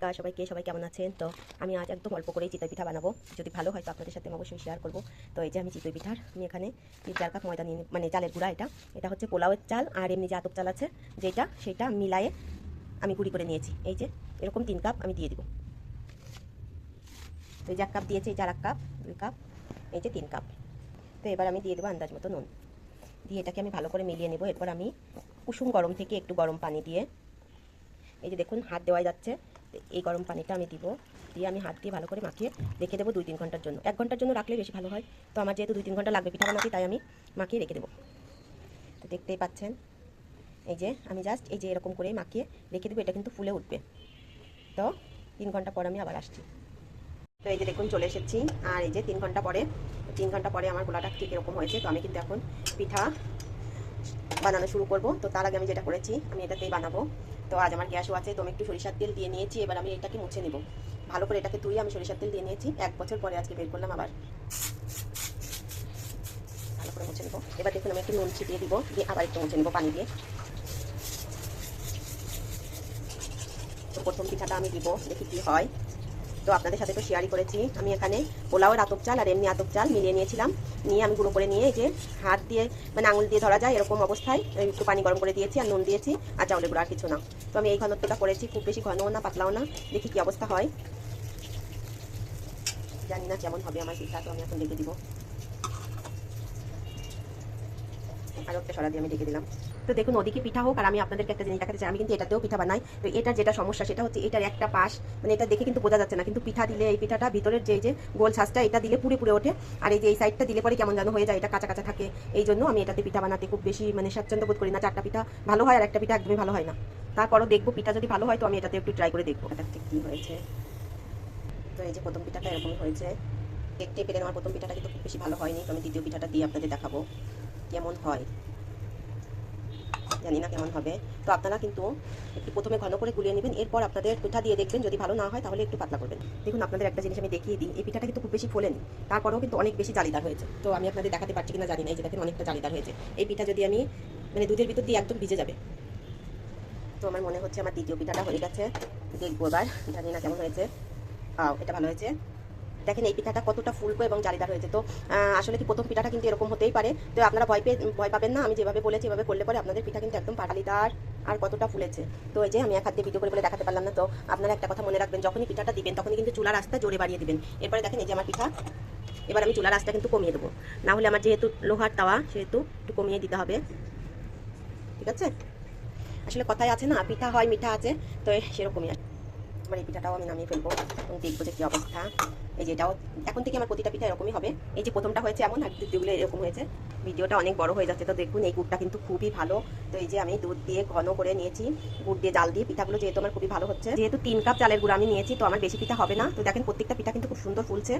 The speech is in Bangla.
নমস্কার সবাইকে, সবাই কেমন আছেন? তো আমি আজ একদম অল্প করেই চিতই পিঠা বানাবো। যদি ভালো হয় তো আপনাদের সাথে আমি অবশ্যই শেয়ার করব। তো এই যে আমি চিতই পিঠার আমি এখানে চার কাপ ময়দা নিয়ে মানে চালের গুঁড়া এটা। এটা হচ্ছে পোলাওয়ের চাল আর এমনি যে আতপ চাল আছে, যেটা, সেটা মিলায়ে আমি গুঁড়ি করে নিয়েছি। এই যে, এরকম তিন কাপ আমি দিয়ে দিব। তো এই যে এক কাপ দিয়েছি, এই আর এক কাপ, দুই কাপ, এই যে তিন কাপ। তো এবার আমি দিয়ে দেবো আন্দাজ মতো নুন। দিয়ে এটাকে আমি ভালো করে মিলিয়ে নেব। এরপর আমি কুসুম গরম থেকে একটু গরম পানি দিয়ে, এই যে দেখুন, হাত দেওয়া যাচ্ছে। এই গরম পানিটা আমি দিব। দিয়ে আমি হাত দিয়ে ভালো করে মাখিয়ে রেখে দেবো দুই তিন ঘণ্টার জন্য। এক ঘণ্টার জন্য রাখলে বেশি ভালো হয়। তো আমার যেহেতু দুই তিন ঘণ্টা লাগবে পিঠা বানাতে তাই আমি মাখিয়ে রেখে দেবো। তো দেখতেই পাচ্ছেন, এই যে আমি জাস্ট এই যে এরকম করে মাখিয়ে রেখে দেবো, এটা কিন্তু ফুলে উঠবে। তো তিন ঘণ্টা পর আমি আবার আসছি। তো এই যে দেখুন, চলে এসেছি। আর এই যে তিন ঘণ্টা পরে, তিন ঘণ্টা পরে আমার গোলাটা ঠিক এরকম হয়েছে। তো আমি কিন্তু এখন পিঠা বানানো শুরু করব। তো তার আগে আমি যেটা করেছি, আমি এটাতেই বানাবো। তো আজ আমার গ্যাসও আছে, তো আমি একটু সরিষার তেল দিয়ে নিয়েছি, এবার আমি এটাকে মুছে নেব। ভালো করে এটাকে তুই আমি সরিষার তেল দিয়ে নিয়েছি, এক বছর পরে আজকে বের করলাম আবার। ভালো করে মুছে নেব। এবার দেখুন আমি একটু নুন ছিটিয়ে দিব, দিয়ে আবার একটু মুছে নেব পানি দিয়ে। তো প্রথম পিঠাটা আমি দিব, দেখি কি হয়। তো আপনাদের সাথে তো শেয়ারই করেছি। আমি এখানে পোলাওয়ের আতপ চাল আর এমনি আতপ চাল মিলিয়ে নিয়েছিলাম। নিয়ে আমি গুঁড়ো করে নিয়ে এই যে হাত দিয়ে মানে আঙুল দিয়ে ধরা যায় এরকম অবস্থায় একটু পানি গরম করে দিয়েছি আর নুন দিয়েছি আর চাউলের গুঁড়ো আর কিছু না। তো আমি এই ঘনত্বটা করেছি, খুব বেশি ঘনও না, পাতলাও না। দেখি কী অবস্থা হয়। জানি না কেমন হবে আমার পিঠা তো আমি এখন দেখে দিব। আরও একটা সরা দিয়ে আমি ডেকে দিলাম। তো দেখুন, ওদিকে পিঠা হোক আর আমি আপনাদেরকে একটা জিনিস দেখাতে চাই। আমি কিন্তু এটাতেও পিঠা বানাই। তো এটার যেটা সমস্যা, সেটা হচ্ছে এটার একটা পাশ। মানে এটা দেখে কিন্তু বোঝা যাচ্ছে না। কিন্তু পিঠা দিলে এই পিঠাটা, ভিতরের যে যে গোল ছাঁচটা এটা দিলে পুরে পুরে ওঠে। আর এই যে, এই সাইডটা দিলে পরে কেমন যেন হয়ে যায়, এটা কাঁচা কাঁচা থাকে। এই জন্য আমি এটাতে পিঠা বানাতে খুব বেশি মানে স্বাচ্ছন্দ্য বোধ করি না। চারটা পিঠা ভালো হয় আর একটা পিঠা একদমই ভালো হয় না। তারপরও দেখব পিঠা যদি ভালো হয়, তো আমি এটাতে একটু ট্রাই করে দেখব। এটা ঠিক কী হয়েছে? তো এই যে, প্রথম পিঠাটা এরকমই হয়েছে। দেখতে পেলেন আমার প্রথম পিঠাটা কিন্তু খুব বেশি ভালো হয়নি, তো আমি দ্বিতীয় পিঠাটা দিয়ে আপনাদের দেখাবো। কেমন হয়? জানি না কেমন হবে। তো আপনারা কিন্তু একটু প্রথমে ঘন করে গুলিয়ে নেবেন, এরপর আপনাদের পিঠা দিয়ে দেখবেন, যদি ভালো না হয় তাহলে একটু পাতলা করবেন। দেখুন, আপনাদের একটা জিনিস আমি দেখিয়ে দিই, এই পিঠাটা কিন্তু খুব বেশি ফোলেনি, তারপরেও কিন্তু অনেক বেশি জালিদার হয়েছে। তো আমি আপনাদের দেখাতে পারছি কিনা জানি না, এই যে দেখেন অনেকটা জালিদার হয়েছে। এই পিঠা যদি আমি মানে দুধের ভিতর দিয়ে একদম ভিজে যাবে। তো আমার মনে হচ্ছে আমার দ্বিতীয় পিঠাটা হয়ে গেছে, দেখব এবার, জানি না কেমন হয়েছে। এটা ভালো হয়েছে। দেখেন এই পিঠাটা কতটা ফুলকো এবং জালিদার হয়েছে। তো আসলে কি প্রথম পিঠাটা কিন্তু এরকম হতেই পারে। তো আপনারা ভয় পেয়ে, ভয় পাবেন না। আমি যেভাবে বলেছি, এভাবে করলে পরে আপনাদের পিঠা কিন্তু একদম পাটালিদার আর কতটা ফুলেছে। তো এই যে আমি এক হাত ভিডিও করে বলে দেখাতে পারলাম না। তো আপনারা একটা কথা মনে রাখবেন, যখনই পিঠাটা দিবেন, তখনই কিন্তু চুলার আস্তা জোরে বাড়িয়ে দিবেন। এরপরে দেখেন এই যে আমার পিঠা, এবার আমি চুলার আস্তা কিন্তু কমিয়ে দেবো। না হলে আমার যেহেতু লোহার তাওয়া, সেহেতু একটু কমিয়ে দিতে হবে। ঠিক আছে? আসলে কথাই আছে না, পিঠা হয়, মিঠা আছে। তো সেরকমই আর আমার এই পিঠাটাও আমি নামিয়ে ফেলব এবং দেখব যে কী অবস্থা। এই যে এটাও, এখন থেকে আমার প্রতিটা পিঠা এরকমই হবে। এই যে প্রথমটা হয়েছে এমন, আর দ্বিতীয়গুলো এরকম হয়েছে। ভিডিওটা অনেক বড় হয়ে যাচ্ছে, তো দেখুন, এই গুড়টা কিন্তু খুবই ভালো। তো এই যে আমি দুধ দিয়ে ঘন করে নিয়েছি, গুড় দিয়ে জাল দিয়ে পিঠাগুলো যেহেতু আমার খুবই ভালো হচ্ছে। যেহেতু তিন কাপ চালের গুঁড়ো আমি নিয়েছি, তো আমার বেশি পিঠা হবে না। তো দেখেন, প্রত্যেকটা পিঠা কিন্তু খুব সুন্দর ফুলছে।